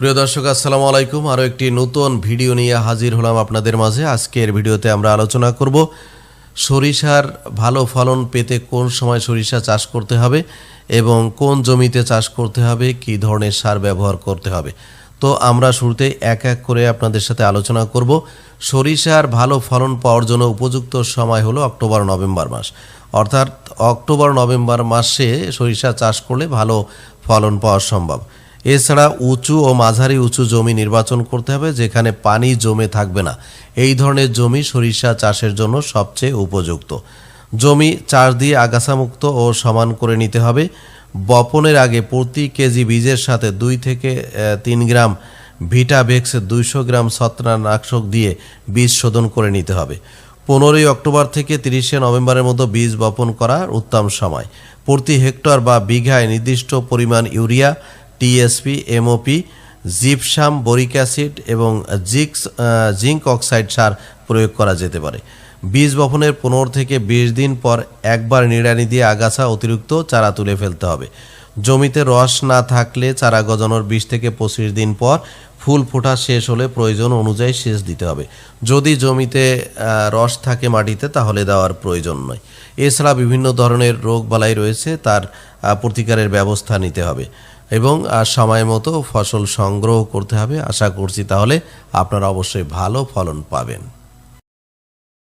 প্রিয় দর্শক, আসসালামু আলাইকুম। আরও একটি নতুন ভিডিও নিয়ে হাজির হলাম আপনাদের মাঝে। আজকের ভিডিওতে আমরা আলোচনা করব সরিষার ভালো ফলন পেতে কোন সময় সরিষা চাষ করতে হবে এবং কোন জমিতে চাষ করতে হবে, কী ধরনের সার ব্যবহার করতে হবে। তো আমরা শুরুতে এক এক করে আপনাদের সাথে আলোচনা করব। সরিষার ভালো ফলন পাওয়ার জন্য উপযুক্ত সময় হলো অক্টোবর, নভেম্বর মাস। অর্থাৎ অক্টোবর, নভেম্বর মাসে সরিষা চাষ করলে ভালো ফলন পাওয়া সম্ভব। এছাড়া উঁচু ও মাঝারি উঁচু জমি নির্বাচন করতে হবে, যেখানে পানি জমে থাকবে না। এই ধরনের জমি সরিষা চাষের জন্য সবচেয়ে উপযুক্ত। জমি চাষ দিয়ে আগাছামুক্ত ও সমান করে নিতে হবে। বপনের আগে প্রতি কেজি বীজের সাথে দুই থেকে তিন গ্রাম ভিটাভেক্স দুইশো গ্রাম ছত্রাকনাশক দিয়ে বীজ শোধন করে নিতে হবে। পনেরোই অক্টোবর থেকে তিরিশে নভেম্বরের মতো বীজ বপন করার উত্তম সময়। প্রতি হেক্টর বা বিঘায় নির্দিষ্ট পরিমাণ urea TSP MOP gypsum boric acid এবং জিক্স জিঙ্ক অক্সাইড সার প্রয়োগ করা যেতে পারে। বীজ বপনের পনেরো থেকে বিশ দিন পর একবার নিড়ানি দিয়ে আগাছা অতিরিক্ত চারা তুলে ফেলতে হবে। জমিতে রস না থাকলে চারা গজানোর বিশ থেকে পঁচিশ দিন পর ফুল ফোটা শেষ হলে প্রয়োজন অনুযায়ী সেচ দিতে হবে। যদি জমিতে রস থাকে মাটিতে তাহলে দেওয়ার প্রয়োজন নয়। এছাড়া বিভিন্ন ধরনের রোগ বালাই রয়েছে, তার প্রতিকারের ব্যবস্থা নিতে হবে। এবং সময় মতো ফসল সংগ্রহ করতে হবে। আশা করছি তাহলে আপনারা অবশ্যই ভালো ফলন পাবেন।